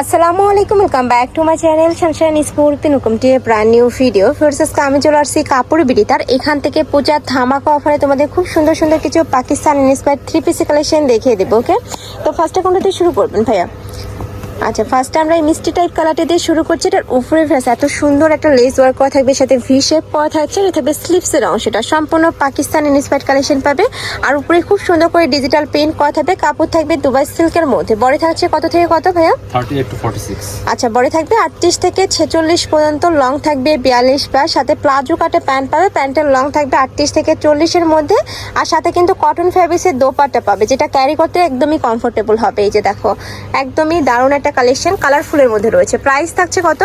আসসালামু আলাইকুম welcome back to my channel sunshine Sphurti নুকুম টি ব্র্যান্ড নিউ ভিডিও ফার্সেস আমি চলে আসছি কাপড় বিড়ি তার এখান থেকে পূজার ধামাকা অফারে তোমাদের খুব সুন্দর সুন্দর কিছু Pakistan inspire three piece collection দেখিয়ে দেবো ওকে তো ফার্স্টে কোনটা দিয়ে শুরু করবেন, ভাইয়া। আচ্ছা ফার্স্টে আমরা এই মিষ্টি টাইপ কালারটি দিয়ে শুরু করছি। এটার উপরে ফেস এত সুন্দর একটা লেস ওয়ার্ক করা থাকবে সাথে ভি শেপ করা থাকছে এটা থাকবে স্লিপসের অংশটা সম্পূর্ণ পাকিস্তান ইন্সপায়ার্ড কালেকশন পাবে। আর উপরে খুব সুন্দর করে ডিজিটাল পেন্ট করা থাকবে কাপড় থাকবে দুবাই সিল্কের মধ্যে। বড় থাকছে কত থেকে কত ভাইয়া? আচ্ছা বড় থাকবে আটত্রিশ থেকে ছেচল্লিশ পর্যন্ত লং থাকবে বিয়াল্লিশ বা সাথে প্লাজো কাটে প্যান্ট পাবে প্যান্টের লং থাকবে আটত্রিশ থেকে চল্লিশের মধ্যে। আর সাথে কিন্তু কটন ফ্যাব্রিক্সের দোপাট্টা পাবে যেটা ক্যারি করতে একদমই কমফোর্টেবল হবে। এই যে দেখো একদমই দারুণ একটা কালেকশন কালারফুলের মধ্যে রয়েছে। প্রাইস থাকছে কত?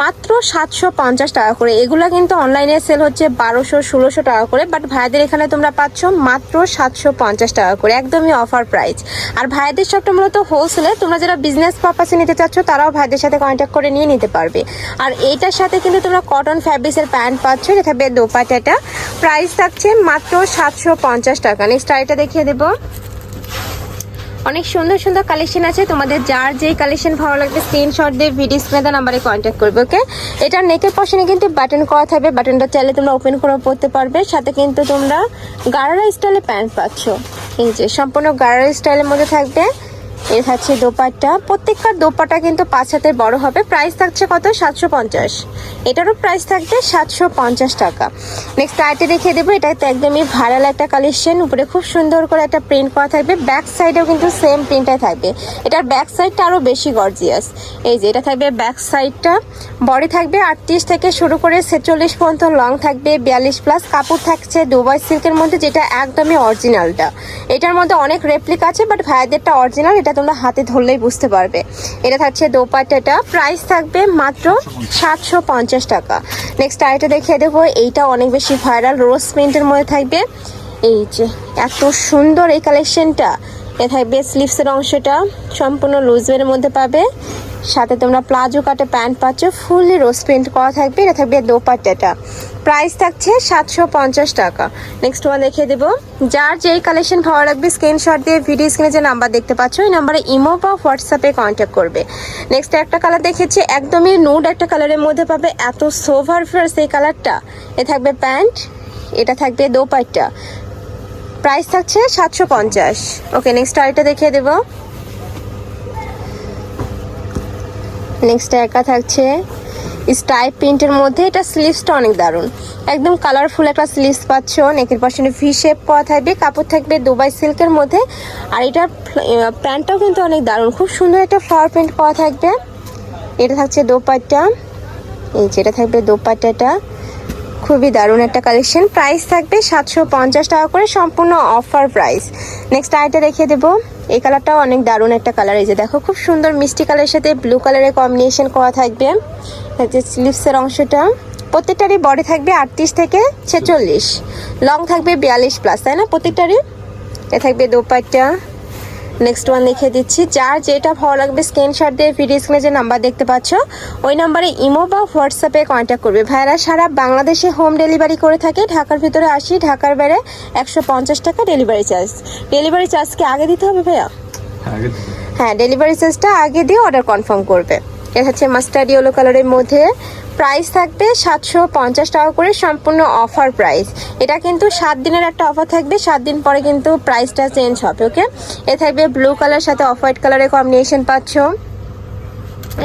মাত্র সাতশো পঞ্চাশ টাকা করে। এগুলো কিন্তু অনলাইনে সেল হচ্ছে বারোশো ষোলোশো টাকা করে বাট ভাইদের এখানে তোমরা পাচ্ছ মাত্র সাতশো পঞ্চাশ টাকা করে একদমই অফার প্রাইস আর ভাইয়াদের সবটা মূলত হোলসেলে তোমরা যারা বিজনেস পারপাসে নিতে চাচ্ছ তারাও ভাইদের সাথে কন্ট্যাক্ট করে নিয়ে নিতে পারবে। আর এইটার সাথে কিন্তু তোমরা কটন ফ্যাব্রিক্সের প্যান্ট পাচ্ছ এটা থাকবে দোপাটাটা প্রাইস থাকছে মাত্র সাতশো পঞ্চাশ টাকা। নেক্সট আরেকটা দেখিয়ে দেবো। অনেক সুন্দর সুন্দর কালেকশন আছে। তোমাদের যার যেই কালেকশন ভালো লাগবে স্ক্রিনশট দিয়ে ভিডিও স্ক্রিনে নাম্বারে কন্ট্যাক্ট করবে ওকে এটা নেকের পশনে কিন্তু বাটন করা থাকবে। বাটনটা চাইলে তোমরা ওপেন করে পড়তে পারবে। সাথে কিন্তু তোমরা গারারা স্টাইলে প্যান্ট পাচ্ছ। এই যে, সম্পূর্ণ গারারা স্টাইলের মধ্যে থাকবে। এর থাকছে দোপাট্টা। প্রত্যেকটার দোপাট্টা কিন্তু পাঁচ হাতের বড় হবে। প্রাইস থাকছে কত? সাতশো পঞ্চাশ। এটারও প্রাইস থাকবে সাতশো পঞ্চাশ টাকা। নেক্সট আইটে দেখিয়ে দেবো। এটা তো একদমই ভাইরাল একটা কালেকশন উপরে খুব সুন্দর করে একটা প্রিন্ট করা থাকবে। ব্যাক সাইডেও কিন্তু সেম প্রিন্টটাই থাকবে। এটার ব্যাক সাইডটা আরও বেশি গর্জিয়াস এই যে, এটা থাকবে ব্যাক সাইডটা বডি থাকবে আটত্রিশ থেকে শুরু করে ছেচল্লিশ পর্যন্ত লং থাকবে, বিয়াল্লিশ প্লাস কাপড় থাকছে দুবাই সিল্কের মধ্যে, যেটা একদমই অরিজিনালটা এটার মধ্যে অনেক রেপ্লিক আছে বাট ভাইয়াদেরটা অরিজিনাল এটা তোমরা হাতে ধরলেই বুঝতে পারবে। এটা থাকছে দোপাট্টাটা প্রাইস থাকবে মাত্র সাতশো পঞ্চাশ টাকা। নেক্সট আইটা দেখিয়ে দেবো, এইটা অনেক বেশি ভাইরাল রোজ প্রিন্টের মধ্যে থাকবে। এই যে, এত সুন্দর এই কালেকশনটা এ থাকবে স্লিভসের অংশটা, সম্পূর্ণ লুজের মধ্যে পাবে। সাথে তোমরা প্লাজো কাটে প্যান্ট পাচ্ছ, ফুললি রোজ প্রিন্ট করা থাকবে। এটা থাকবে দোপাট্টাটা। প্রাইস থাকছে সাতশো পঞ্চাশ টাকা। নেক্সট ওয়ান দেখিয়ে দেবো। যার যেই কালেকশন ভালো লাগবে স্ক্রিনশট দিয়ে ভিডিও স্ক্রিনে যে নাম্বার দেখতে পাচ্ছ, ওই নাম্বারে ইমো বা হোয়াটসঅ্যাপে কন্ট্যাক্ট করবে। নেক্সট একটা কালার দেখেছি একদমই নুড একটা কালারের মধ্যে পাবে, এত সোভার ফ্রেস এই কালারটা এ থাকবে প্যান্ট এটা থাকবে দোপাট্টা। প্রাইস থাকছে সাতশো পঞ্চাশ। ওকে নেক্সট আরেকটা দেখিয়ে দেবো। নেক্সট একা থাকছে স্টাইপ প্রিন্টের মধ্যে এটা স্লিভসটা অনেক দারুণ। একদম কালারফুল একটা স্লিভস পাচ্ছ নেকের পাশে ভি শেপ পাওয়া থাকবে, কাপড় থাকবে দুবাই সিল্কের মধ্যে। আর এটার প্যান্টটাও কিন্তু অনেক দারুণ, খুব সুন্দর একটা ফ্লাওয়ার প্রিন্ট পাওয়া থাকবে। এটা থাকছে দোপাট্টা, এই যেটা থাকবে দোপাট্টাটা। খুবই দারুণ একটা কালেকশন প্রাইস থাকবে সাতশো পঞ্চাশ টাকা করে, সম্পূর্ণ অফার প্রাইস নেক্সট আইটা রেখে দেবো। এই কালারটাও অনেক দারুণ একটা কালার, এই যে দেখো, খুব সুন্দর মিষ্টি কালারের সাথে ব্লু কালারের কম্বিনেশন করা থাকবে। যে স্লিভসের অংশটা, প্রত্যেকটারই বডি থাকবে আটত্রিশ থেকে ছেচল্লিশ। লং থাকবে বিয়াল্লিশ প্লাস তাই না? প্রত্যেকটারই? এ থাকবে দোপাট্টা নেক্সট ওয়ান লিখে দিচ্ছি। যার যেটা ভালো লাগবে স্ক্রিনশট দিয়ে ভিডিও স্ক্রিনে যে নাম্বার দেখতে পাচ্ছ ওই নাম্বারে ইমো বা হোয়াটসঅ্যাপে কন্ট্যাক্ট করবে। ভাইরা সারা বাংলাদেশে হোম ডেলিভারি করে থাকে। ঢাকার ভিতরে আসি ঢাকার বাইরে একশো পঞ্চাশ টাকা ডেলিভারি চার্জ ডেলিভারি চার্জ কি আগে দিতে হবে ভাইয়া? হ্যাঁ ডেলিভারি চার্জটা আগে দিয়ে অর্ডার কনফার্ম করবে। এটা হচ্ছে মাস্টার্ড ইয়েলো কালারের মধ্যে। প্রাইস থাকবে সাতশো পঞ্চাশ টাকা করে সম্পূর্ণ অফার প্রাইস এটা কিন্তু সাত দিনের একটা অফার থাকবে, সাত দিন পরে কিন্তু প্রাইসটা চেঞ্জ হবে ওকে এ থাকবে ব্লু কালার সাথে অফ হোয়াইট কালারের কম্বিনেশন পাচ্ছ।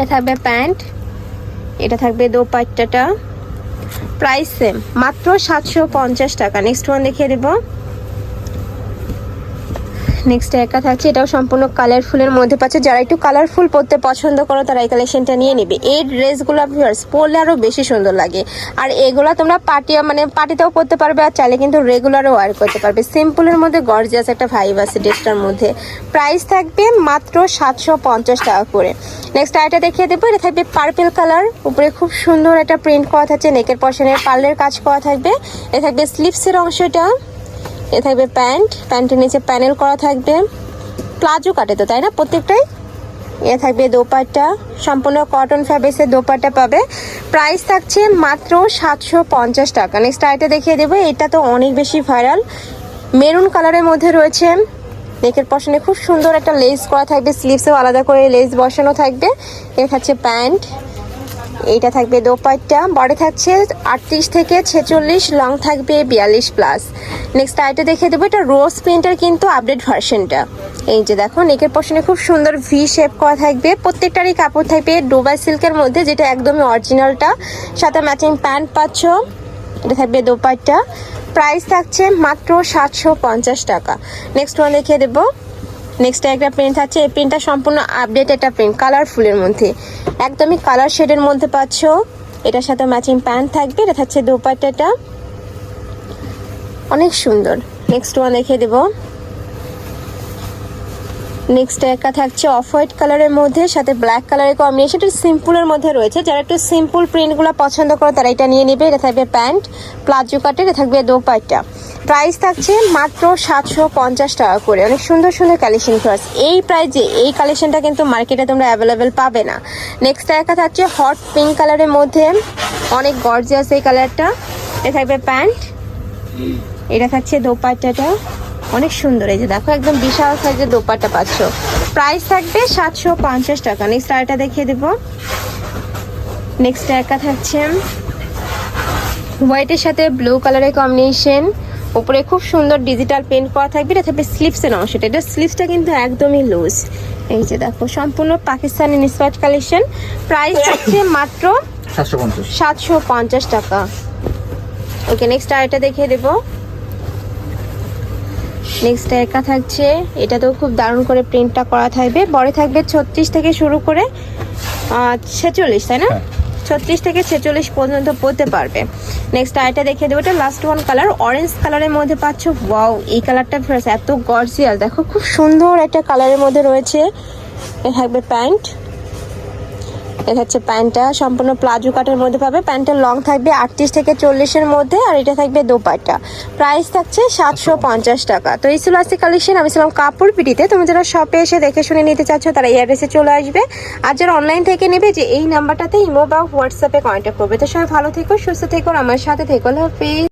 এ থাকবে প্যান্ট এটা থাকবে দোপাট্টাটা। প্রাইস সেম মাত্র সাতশো পঞ্চাশ টাকা। নেক্সট ওয়ান দেখিয়ে দেবো। নেক্সট একা থাকছে, এটাও সম্পূর্ণ কালারফুলের মধ্যে পাচ্ছে। যারা একটু কালারফুল পরতে পছন্দ করো, তারা এই কালেকশনটা নিয়ে নেবে। এই ড্রেসগুলো ভিউয়ার্স পরলে আরও বেশি সুন্দর লাগে। আর এগুলো তোমরা পার্টি মানে পার্টিতেও পরতে পারবে, আর চাইলে কিন্তু রেগুলারও ওয়ার করতে পারবে। সিম্পলের মধ্যে গর্জিয়াস একটা ভাইব আছে ড্রেসটার মধ্যে। প্রাইস থাকবে মাত্র সাতশো পঞ্চাশ টাকা করে। নেক্সট আইটা দেখিয়ে দেবো, এটা থাকবে পার্পেল কালার উপরে খুব সুন্দর একটা প্রিন্ট করা থাকছে নেকের পশনের পার্লের কাজ করা থাকবে। এ থাকবে স্লিপসের অংশটা। এ থাকবে প্যান্ট। প্যান্টের নিচে প্যানেল করা থাকবে। প্লাজো কাটে তো, তাই না প্রত্যেকটাই? এ থাকবে দোপাট্টা। সম্পূর্ণ কটন ফ্যাব্রিক্সের দোপাট্টা পাবে। প্রাইস থাকছে মাত্র সাতশো পঞ্চাশ টাকা। নেক্সট আইটা দেখিয়ে দেবো। এটা তো অনেক বেশি ভাইরাল মেরুন কালারের মধ্যে রয়েছে। নেকের পশনে খুব সুন্দর একটা লেস করা থাকবে। স্লিভসেও আলাদা করে লেস বসানো থাকবে। এটা থাকছে প্যান্ট। এইটা থাকবে দোপাট্টা বডি থাকছে আটত্রিশ থেকে ছেচল্লিশ লং থাকবে বিয়াল্লিশ প্লাস নেক্সট আইটা দেখে দেবো, এটা রোজ প্রিন্টের কিন্তু আপডেট ভার্সনটা এই যে দেখো নেকের পশনে খুব সুন্দর ভি শেপ করা থাকবে, প্রত্যেকটারই কাপড় থাকবে ডোবাই সিল্কের মধ্যে, যেটা একদমই অরিজিনালটা সাথে ম্যাচিং প্যান্ট পাচ্ছ, এটা থাকবে দোপাট্টা। প্রাইস থাকছে মাত্র সাতশো পঞ্চাশ টাকা। নেক্সট ওয়ান দেখিয়ে দেবো। নেক্সট একটা প্রিন্ট আছে। এই প্রিন্টটা সম্পূর্ণ আপডেট একটা প্রিন্ট কালারফুলের মধ্যে। একদমই কালার শেডের মধ্যে পাচ্ছ। এটার সাথে ম্যাচিং প্যান্ট থাকবে। এটা থাকছে দোপাট্টাটা। অনেক সুন্দর। নেক্সট ওয়ান দেখিয়ে দেবো। নেক্সট একটা থাকছে অফ হোয়াইট কালারের মধ্যে, সাথে ব্ল্যাক কালারের কম্বিনেশন এটা সিম্পলের মধ্যে রয়েছে। যারা একটু সিম্পল প্রিন্টগুলো পছন্দ করে, তারা এটা নিয়ে নেবে। এটা থাকবে প্যান্ট প্লাজো কাটে এটা থাকবে দোপাট্টা। প্রাইস থাকছে মাত্র সাতশো পঞ্চাশ টাকা করে। অনেক সুন্দর সুন্দর কালেকশন প্রাইস এই প্রাইজে এই কালেকশনটা কিন্তু মার্কেটে তোমরা অ্যাভেলেবেল পাবে না। নেক্সট একটা থাকছে হট পিঙ্ক কালারের মধ্যে। অনেক গর্জিয়াস এই কালারটা এটা থাকবে প্যান্ট এটা থাকছে দোপাট্টাটা। অনেক সুন্দর এই যে, দেখো একদম বিশাল সাইজের দোপাট্টা পাচ্ছ। প্রাইস থাকবে সাতশো পঞ্চাশ টাকা। নেক্সট আরেকটা দেখিয়ে দেবো। নেক্সট একটা থাকছে হোয়াইটের সাথে ব্লু কালারের কম্বিনেশন উপরে খুব সুন্দর ডিজিটাল পেন্ট করা থাকবে। এটা থাকবে স্লিপসের অংশটা এটা স্লিপসটা কিন্তু একদমই লুজ এই যে দেখো সম্পূর্ণ পাকিস্তানি ইন্সপায়ার্ড কালেকশন প্রাইস হচ্ছে মাত্র সাতশো পঞ্চাশ। টাকা। ওকে নেক্সট আরেকটা দেখিয়ে দেবো। নেক্সট একা থাকছে। এটাতেও খুব দারুণ করে প্রিন্টটা করা থাকবে। বড় থাকবে ছত্রিশ থেকে শুরু করে ছেচল্লিশ তাই না? হ্যাঁ। ছত্রিশ থেকে ছেচল্লিশ পর্যন্ত পড়তে পারবে। নেক্সট আরেকটা দেখে দেবো, এটা লাস্ট ওয়ান কালার অরেঞ্জ কালারের মধ্যে পাচ্ছ। ওয়াও এই কালারটা এত গর্জিয়াল দেখো, খুব সুন্দর একটা কালারের মধ্যে রয়েছে থাকবে প্যান্ট। এটা হচ্ছে প্যান্টটা। সম্পূর্ণ প্লাজো কাটের মধ্যে পাবে। প্যান্টের লং থাকবে আটত্রিশ থেকে চল্লিশের মধ্যে আর এটা থাকবে দোপাট্টা। প্রাইস থাকছে সাতশো পঞ্চাশ টাকা। তো এই ছিল আজকে কালেকশন। আমি ছিলাম কাপড় পিটিতে। তুমি যারা শপে এসে দেখে শুনে নিতে চাচ্ছ, তারা এই অ্যাড্রেসে চলে আসবে। আর যারা অনলাইন থেকে নেবে, যে এই নাম্বারটাতে ইমো বা হোয়াটসঅ্যাপে কন্ট্যাক্ট করবে। তো সবাই ভালো থেকো, সুস্থ থেকো আমার সাথে থেকো। হাফিজ।